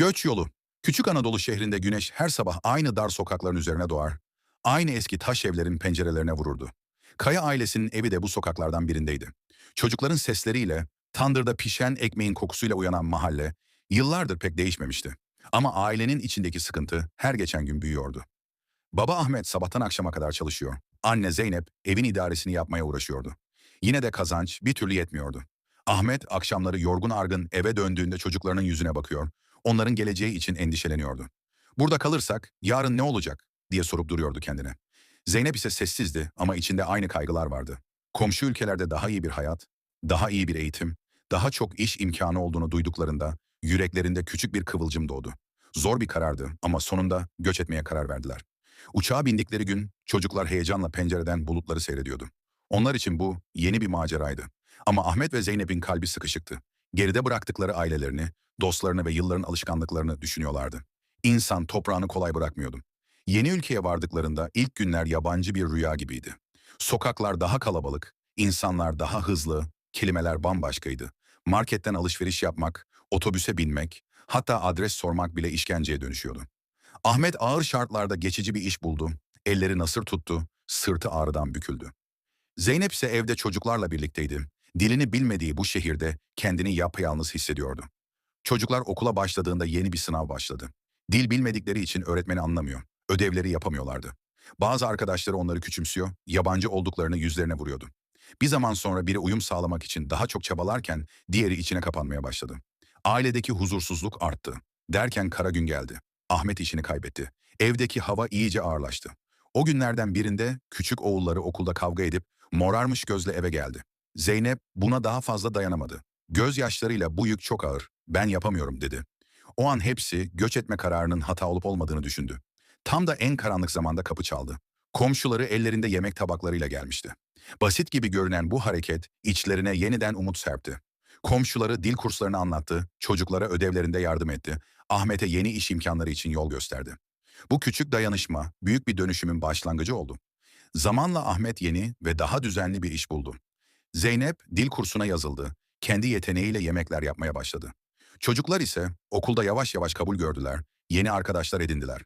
Göç yolu. Küçük Anadolu şehrinde güneş her sabah aynı dar sokakların üzerine doğar. Aynı eski taş evlerin pencerelerine vururdu. Kaya ailesinin evi de bu sokaklardan birindeydi. Çocukların sesleriyle, tandırda pişen ekmeğin kokusuyla uyanan mahalle, yıllardır pek değişmemişti. Ama ailenin içindeki sıkıntı her geçen gün büyüyordu. Baba Ahmet sabahtan akşama kadar çalışıyor. Anne Zeynep evin idaresini yapmaya uğraşıyordu. Yine de kazanç bir türlü yetmiyordu. Ahmet akşamları yorgun argın eve döndüğünde çocuklarının yüzüne bakıyor. Onların geleceği için endişeleniyordu. Burada kalırsak yarın ne olacak diye sorup duruyordu kendine. Zeynep ise sessizdi ama içinde aynı kaygılar vardı. Komşu ülkelerde daha iyi bir hayat, daha iyi bir eğitim, daha çok iş imkanı olduğunu duyduklarında yüreklerinde küçük bir kıvılcım doğdu. Zor bir karardı ama sonunda göç etmeye karar verdiler. Uçağa bindikleri gün çocuklar heyecanla pencereden bulutları seyrediyordu. Onlar için bu yeni bir maceraydı. Ama Ahmet ve Zeynep'in kalbi sıkışıktı. Geride bıraktıkları ailelerini, dostlarını ve yılların alışkanlıklarını düşünüyorlardı. İnsan toprağını kolay bırakmıyordu. Yeni ülkeye vardıklarında ilk günler yabancı bir rüya gibiydi. Sokaklar daha kalabalık, insanlar daha hızlı, kelimeler bambaşkaydı. Marketten alışveriş yapmak, otobüse binmek, hatta adres sormak bile işkenceye dönüşüyordu. Ahmet ağır şartlarda geçici bir iş buldu, elleri nasır tuttu, sırtı ağrıdan büküldü. Zeynep ise evde çocuklarla birlikteydi. Dilini bilmediği bu şehirde kendini yapayalnız hissediyordu. Çocuklar okula başladığında yeni bir sınav başladı. Dil bilmedikleri için öğretmeni anlamıyor, ödevleri yapamıyorlardı. Bazı arkadaşları onları küçümsüyor, yabancı olduklarını yüzlerine vuruyordu. Bir zaman sonra biri uyum sağlamak için daha çok çabalarken diğeri içine kapanmaya başladı. Ailedeki huzursuzluk arttı. Derken kara gün geldi. Ahmet işini kaybetti. Evdeki hava iyice ağırlaştı. O günlerden birinde küçük oğulları okulda kavga edip morarmış gözle eve geldi. Zeynep buna daha fazla dayanamadı. Gözyaşlarıyla bu yük çok ağır, ben yapamıyorum dedi. O an hepsi göç etme kararının hata olup olmadığını düşündü. Tam da en karanlık zamanda kapı çaldı. Komşuları ellerinde yemek tabaklarıyla gelmişti. Basit gibi görünen bu hareket içlerine yeniden umut serpti. Komşuları dil kurslarını anlattı, çocuklara ödevlerinde yardım etti, Ahmet'e yeni iş imkanları için yol gösterdi. Bu küçük dayanışma büyük bir dönüşümün başlangıcı oldu. Zamanla Ahmet yeni ve daha düzenli bir iş buldu. Zeynep dil kursuna yazıldı, kendi yeteneğiyle yemekler yapmaya başladı. Çocuklar ise okulda yavaş yavaş kabul gördüler, yeni arkadaşlar edindiler.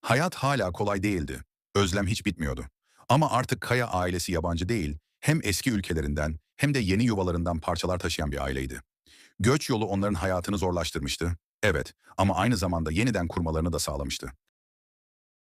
Hayat hala kolay değildi, özlem hiç bitmiyordu. Ama artık Kaya ailesi yabancı değil, hem eski ülkelerinden hem de yeni yuvalarından parçalar taşıyan bir aileydi. Göç yolu onların hayatını zorlaştırmıştı, evet ama aynı zamanda yeniden kurmalarını da sağlamıştı.